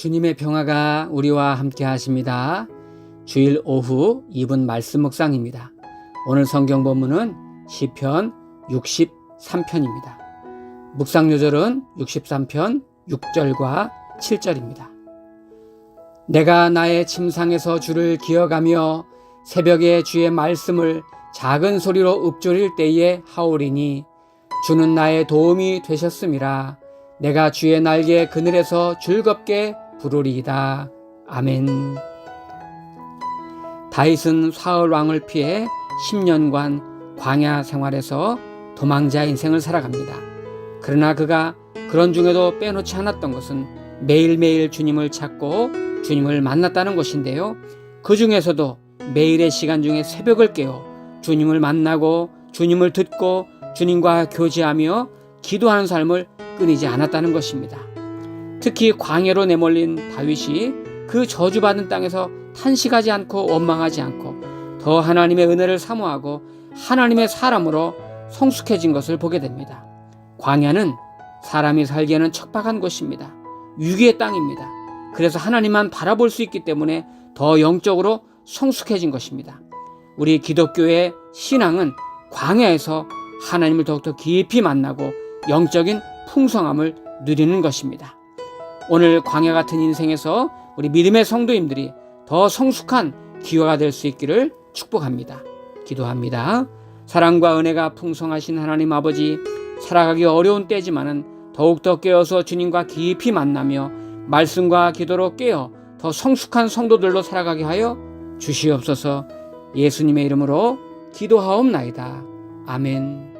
주님의 평화가 우리와 함께 하십니다. 주일 오후 2분 말씀 묵상입니다. 오늘 성경 본문은 시편 63편입니다. 묵상 요절은 63편 6절과 7절입니다. 내가 나의 침상에서 주를 기어가며 새벽에 주의 말씀을 작은 소리로 읊조릴 때에 하오리니 주는 나의 도움이 되셨음이라 내가 주의 날개 그늘에서 즐겁게 부르리이다. 아멘. 다윗은 사울 왕을 피해 10년간 광야 생활에서 도망자 인생을 살아갑니다. 그러나 그가 그런 중에도 빼놓지 않았던 것은 매일매일 주님을 찾고 주님을 만났다는 것인데요. 그 중에서도 매일의 시간 중에 새벽을 깨어 주님을 만나고 주님을 듣고 주님과 교제하며 기도하는 삶을 끊이지 않았다는 것입니다. 특히 광야로 내몰린 다윗이 그 저주받은 땅에서 탄식하지 않고 원망하지 않고 더 하나님의 은혜를 사모하고 하나님의 사람으로 성숙해진 것을 보게 됩니다. 광야는 사람이 살기에는 척박한 곳입니다. 위기의 땅입니다. 그래서 하나님만 바라볼 수 있기 때문에 더 영적으로 성숙해진 것입니다. 우리 기독교의 신앙은 광야에서 하나님을 더욱더 깊이 만나고 영적인 풍성함을 누리는 것입니다. 오늘 광야 같은 인생에서 우리 믿음의 성도님들이 더 성숙한 기회가 될 수 있기를 축복합니다. 기도합니다. 사랑과 은혜가 풍성하신 하나님 아버지, 살아가기 어려운 때지만은 더욱더 깨어서 주님과 깊이 만나며 말씀과 기도로 깨어 더 성숙한 성도들로 살아가게 하여 주시옵소서 예수님의 이름으로 기도하옵나이다. 아멘.